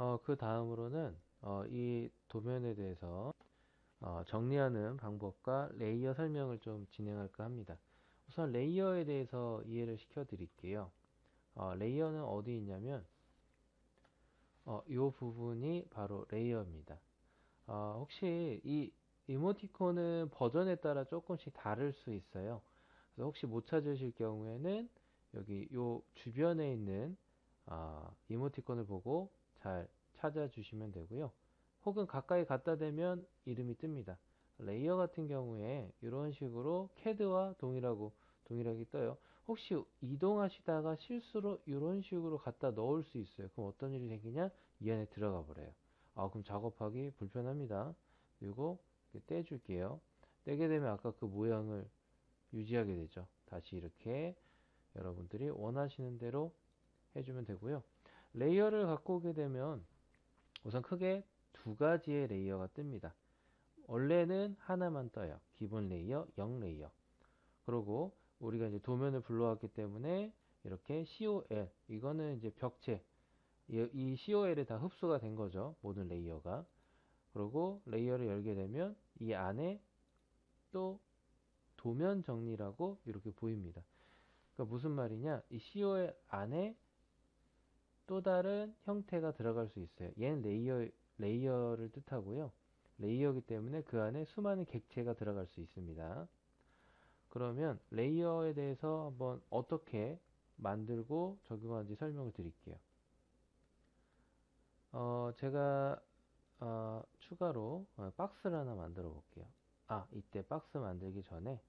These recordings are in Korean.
어, 그 다음으로는 어, 이 도면에 대해서 어, 정리하는 방법과 레이어 설명을 좀 진행할까 합니다. 우선 레이어에 대해서 이해를 시켜 드릴게요. 어, 레이어는 어디 있냐면 어, 이 부분이 바로 레이어입니다. 어, 혹시 이 이모티콘은 버전에 따라 조금씩 다를 수 있어요. 그래서 혹시 못 찾으실 경우에는 여기 요 주변에 있는 어, 이모티콘을 보고 잘 찾아주시면 되고요. 혹은 가까이 갖다 대면 이름이 뜹니다. 레이어 같은 경우에 이런 식으로 캐드와 동일하고 동일하게 떠요. 혹시 이동하시다가 실수로 이런 식으로 갖다 넣을 수 있어요. 그럼 어떤 일이 생기냐? 이 안에 들어가 버려요. 아, 그럼 작업하기 불편합니다. 그리고 떼줄게요. 떼게 되면 아까 그 모양을 유지하게 되죠. 다시 이렇게 여러분들이 원하시는 대로 해주면 되고요. 레이어를 갖고 오게 되면 우선 크게 두 가지의 레이어가 뜹니다. 원래는 하나만 떠요. 기본 레이어, 0 레이어. 그리고 우리가 이제 도면을 불러왔기 때문에 이렇게 COL 이거는 이제 벽체 이 COL에 다 흡수가 된 거죠. 모든 레이어가. 그리고 레이어를 열게 되면 이 안에 또 도면 정리라고 이렇게 보입니다. 그러니까 무슨 말이냐? 이 COL 안에 또 다른 형태가 들어갈 수 있어요. 얘는 레이어, 레이어를 뜻하고요. 레이어이기 때문에 그 안에 수많은 객체가 들어갈 수 있습니다. 그러면 레이어에 대해서 한번 어떻게 만들고 적용하는지 설명을 드릴게요. 어, 제가 어, 추가로 어, 박스를 하나 만들어 볼게요. 아, 이때 박스 만들기 전에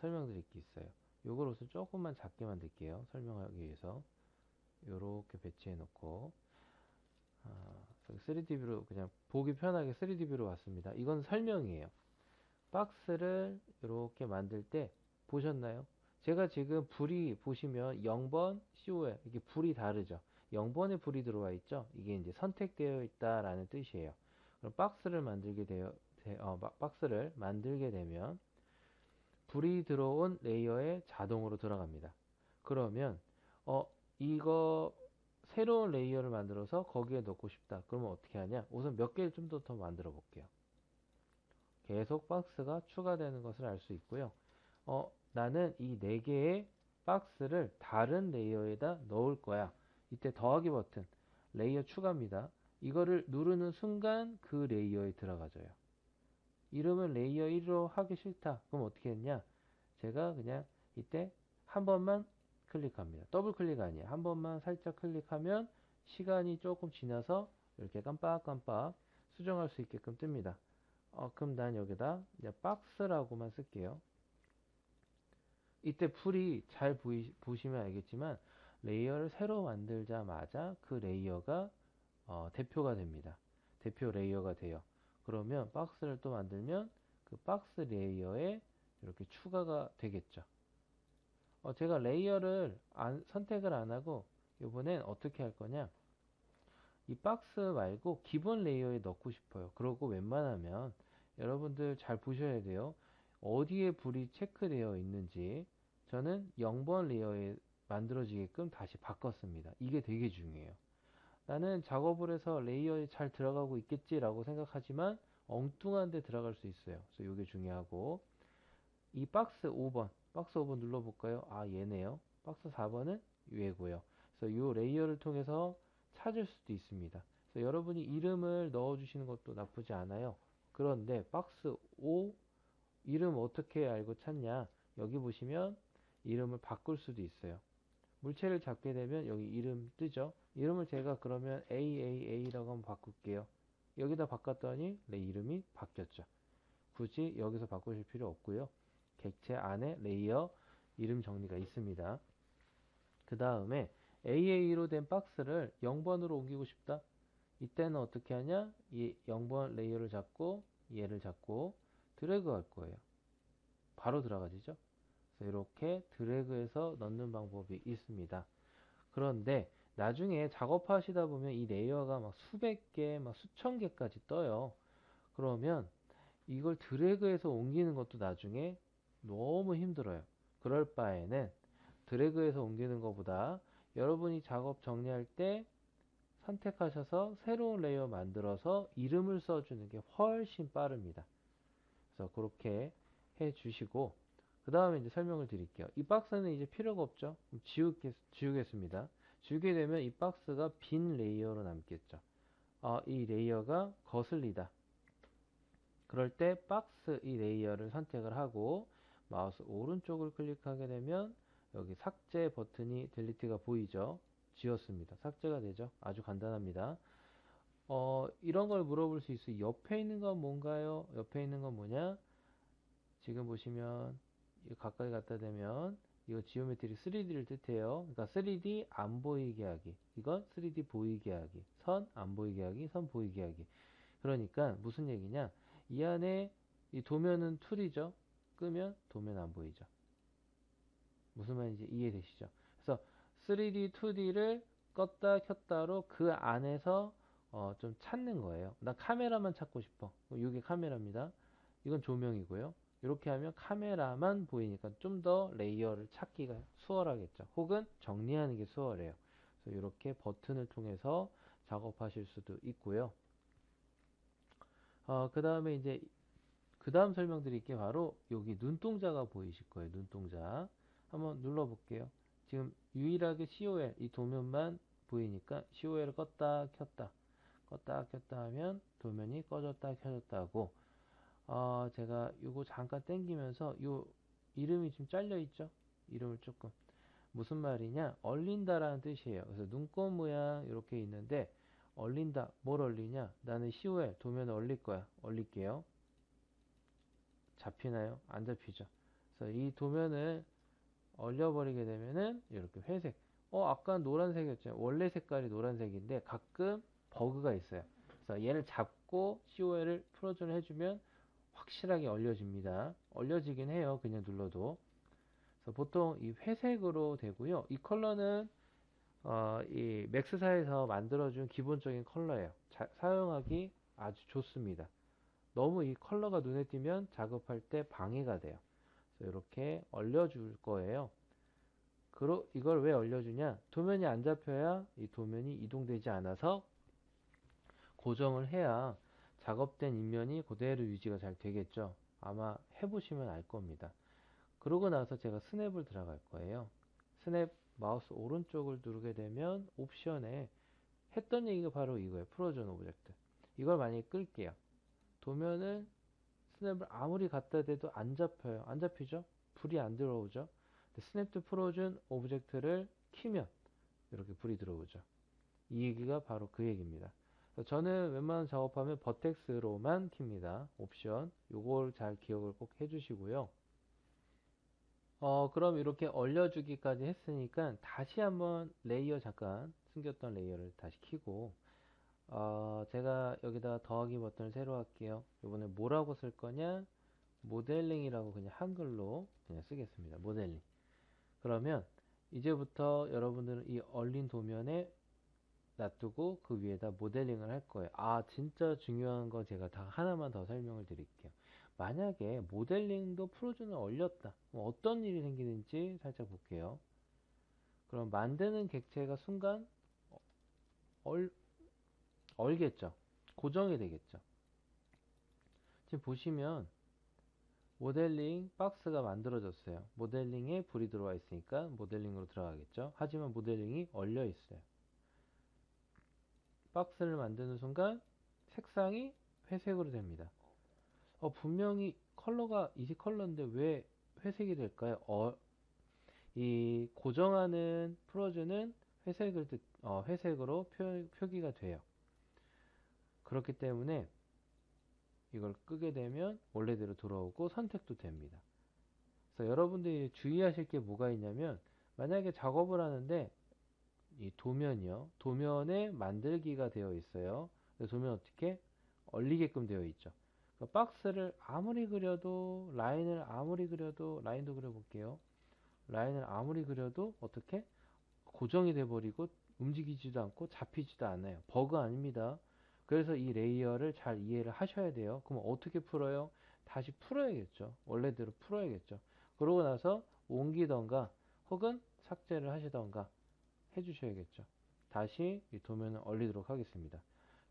설명드릴 게 있어요. 요걸 우선 조금만 작게 만들게요. 설명하기 위해서. 요렇게 배치해 놓고 아, 3D뷰로 그냥 보기 편하게 3D뷰로 왔습니다. 이건 설명이에요. 박스를 이렇게 만들 때 보셨나요? 제가 지금 불이 보시면 0번 CO에 이게 불이 다르죠. 0번에 불이 들어와 있죠. 이게 이제 선택되어 있다라는 뜻이에요. 그럼 박스를 만들게 되어 어, 박스를 만들게 되면 불이 들어온 레이어에 자동으로 들어갑니다. 그러면 어 이거 새로운 레이어를 만들어서 거기에 넣고 싶다. 그러면 어떻게 하냐? 우선 몇 개를 좀 더 더 만들어 볼게요. 계속 박스가 추가되는 것을 알 수 있고요. 어, 나는 이네 개의 박스를 다른 레이어에다 넣을 거야. 이때 더하기 버튼, 레이어 추가입니다. 이거를 누르는 순간 그 레이어에 들어가져요. 이름은 레이어 1로 하기 싫다. 그럼 어떻게 했냐? 제가 그냥 이때 한 번만 클릭합니다. 더블 클릭 아니에요. 한 번만 살짝 클릭하면 시간이 조금 지나서 이렇게 깜빡깜빡 수정할 수 있게끔 뜹니다. 어, 그럼 난 여기다 이제 박스라고만 쓸게요. 이때 풀이 잘 보이, 보시면 알겠지만 레이어를 새로 만들자마자 그 레이어가 어, 대표가 됩니다. 대표 레이어가 돼요. 그러면 박스를 또 만들면 그 박스 레이어에 이렇게 추가가 되겠죠. 어, 제가 레이어를 안, 선택을 안 하고 이번엔 어떻게 할 거냐? 이 박스 말고 기본 레이어에 넣고 싶어요. 그러고 웬만하면 여러분들 잘 보셔야 돼요. 어디에 불이 체크되어 있는지 저는 0번 레이어에 만들어지게끔 다시 바꿨습니다. 이게 되게 중요해요. 나는 작업을 해서 레이어에 잘 들어가고 있겠지 라고 생각하지만 엉뚱한 데 들어갈 수 있어요. 그래서 이게 중요하고 이 박스 5번 박스 5번 눌러볼까요? 아 얘네요. 박스 4번은 얘고요. 그래서 이 레이어를 통해서 찾을 수도 있습니다. 그래서 여러분이 이름을 넣어주시는 것도 나쁘지 않아요. 그런데 박스 5 이름 어떻게 알고 찾냐? 여기 보시면 이름을 바꿀 수도 있어요. 물체를 잡게 되면 여기 이름 뜨죠? 이름을 제가 그러면 AAA라고 한번 바꿀게요. 여기다 바꿨더니 내 이름이 바뀌었죠. 굳이 여기서 바꾸실 필요 없고요. 객체 안에 레이어 이름 정리가 있습니다. 그 다음에 AA로 된 박스를 0번으로 옮기고 싶다. 이때는 어떻게 하냐? 이 0번 레이어를 잡고 얘를 잡고 드래그 할 거예요. 바로 들어가지죠. 이렇게 드래그해서 넣는 방법이 있습니다. 그런데 나중에 작업하시다 보면 이 레이어가 막 수백 개, 막 수천 개까지 떠요. 그러면 이걸 드래그해서 옮기는 것도 나중에 너무 힘들어요. 그럴 바에는 드래그해서 옮기는 것보다 여러분이 작업 정리할 때 선택하셔서 새로운 레이어 만들어서 이름을 써주는 게 훨씬 빠릅니다. 그래서 그렇게 해 주시고 그 다음에 이제 설명을 드릴게요. 이 박스는 이제 필요가 없죠. 지우겠, 지우겠습니다. 지우게 되면 이 박스가 빈 레이어로 남겠죠. 아, 이 레이어가 거슬리다. 그럴 때 박스 이 레이어를 선택을 하고 마우스 오른쪽을 클릭하게 되면 여기 삭제 버튼이 델리트가 보이죠. 지웠습니다. 삭제가 되죠. 아주 간단합니다. 어, 이런 걸 물어볼 수 있어요. 옆에 있는 건 뭔가요? 옆에 있는 건 뭐냐? 지금 보시면 가까이 갖다 대면 이거 지오메트리 3D를 뜻해요. 그러니까 3D 안 보이게 하기. 이건 3D 보이게 하기. 선 안 보이게 하기. 선 보이게 하기. 그러니까 무슨 얘기냐? 이 안에 이 도면은 툴이죠. 끄면 도면 안 보이죠. 무슨 말인지 이해되시죠? 그래서 3D, 2D를 껐다 켰다로 그 안에서 어, 좀 찾는 거예요. 나 카메라만 찾고 싶어. 이게 카메라입니다. 이건 조명이고요. 이렇게 하면 카메라만 보이니까 좀 더 레이어를 찾기가 수월하겠죠. 혹은 정리하는 게 수월해요. 그래서 이렇게 버튼을 통해서 작업하실 수도 있고요. 어, 그 다음에 이제 그 다음 설명드릴 게 바로 여기 눈동자가 보이실 거예요. 눈동자. 한번 눌러볼게요. 지금 유일하게 COL 이 도면만 보이니까 COL을 껐다 켰다 껐다 켰다 하면 도면이 꺼졌다 켜졌다 하고 어, 제가 이거 잠깐 땡기면서 요 이름이 좀 잘려 있죠? 이름을 조금 무슨 말이냐? 얼린다 라는 뜻이에요. 그래서 눈꽃 모양 이렇게 있는데 얼린다. 뭘 얼리냐? 나는 COL 도면을 얼릴 거야. 얼릴게요. 잡히나요? 안 잡히죠. 그래서 이 도면을 얼려버리게 되면은 이렇게 회색. 어, 아까 노란색이었죠. 원래 색깔이 노란색인데 가끔 버그가 있어요. 그래서 얘를 잡고 COL을 풀어준을 해주면 확실하게 얼려집니다. 얼려지긴 해요. 그냥 눌러도. 그래서 보통 이 회색으로 되고요. 이 컬러는 어, 이 맥스사에서 만들어준 기본적인 컬러예요. 자, 사용하기 아주 좋습니다. 너무 이 컬러가 눈에 띄면 작업할 때 방해가 돼요. 그래서 이렇게 얼려줄 거예요. 그러, 이걸 왜 얼려주냐? 도면이 안 잡혀야 이 도면이 이동되지 않아서 고정을 해야 작업된 인면이 그대로 유지가 잘 되겠죠. 아마 해보시면 알 겁니다. 그러고 나서 제가 스냅을 들어갈 거예요. 스냅 마우스 오른쪽을 누르게 되면 옵션에 했던 얘기가 바로 이거예요. 프로전 오브젝트. 이걸 만약에 끌게요. 도면을 스냅을 아무리 갖다 대도 안 잡혀요. 안 잡히죠? 불이 안 들어오죠? 스냅 투 프로즌 오브젝트를 키면 이렇게 불이 들어오죠. 이 얘기가 바로 그 얘기입니다. 저는 웬만한 작업하면 버텍스로만 킵니다. 옵션. 요걸 잘 기억을 꼭 해주시고요. 어, 그럼 이렇게 얼려주기까지 했으니까 다시 한번 레이어 잠깐 숨겼던 레이어를 다시 키고 어, 제가 여기다 더하기 버튼을 새로 할게요. 이번에 뭐라고 쓸 거냐? 모델링이라고 그냥 한글로 그냥 쓰겠습니다. 모델링. 그러면 이제부터 여러분들은 이 얼린 도면에 놔두고 그 위에다 모델링을 할 거예요. 아, 진짜 중요한 거 제가 다 하나만 더 설명을 드릴게요. 만약에 모델링도 프로즌을 얼렸다. 어떤 일이 생기는지 살짝 볼게요. 그럼 만드는 객체가 순간 얼, 얼겠죠. 고정이 되겠죠. 지금 보시면 모델링 박스가 만들어졌어요. 모델링에 불이 들어와 있으니까 모델링으로 들어가겠죠. 하지만 모델링이 얼려 있어요. 박스를 만드는 순간 색상이 회색으로 됩니다. 어, 분명히 컬러가 이지 컬러인데 왜 회색이 될까요? 어, 이 고정하는 프로즈는 회색을 어, 회색으로 표, 표기가 돼요. 그렇기 때문에 이걸 끄게 되면 원래대로 돌아오고 선택도 됩니다. 그래서 여러분들이 주의하실 게 뭐가 있냐면 만약에 작업을 하는데 이 도면이요. 도면에 만들기가 되어 있어요. 도면 어떻게 얼리게끔 되어 있죠. 그러니까 박스를 아무리 그려도 라인을 아무리 그려도 라인도 그려볼게요. 라인을 아무리 그려도 어떻게 고정이 돼 버리고 움직이지도 않고 잡히지도 않아요. 버그 아닙니다. 그래서 이 레이어를 잘 이해를 하셔야 돼요. 그럼 어떻게 풀어요? 다시 풀어야겠죠. 원래대로 풀어야겠죠. 그러고 나서 옮기던가 혹은 삭제를 하시던가 해주셔야겠죠. 다시 이 도면을 얼리도록 하겠습니다.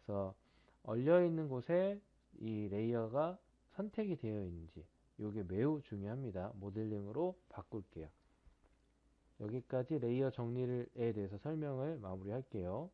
그래서 얼려 있는 곳에 이 레이어가 선택이 되어 있는지 이게 매우 중요합니다. 모델링으로 바꿀게요. 여기까지 레이어 정리에 대해서 설명을 마무리할게요.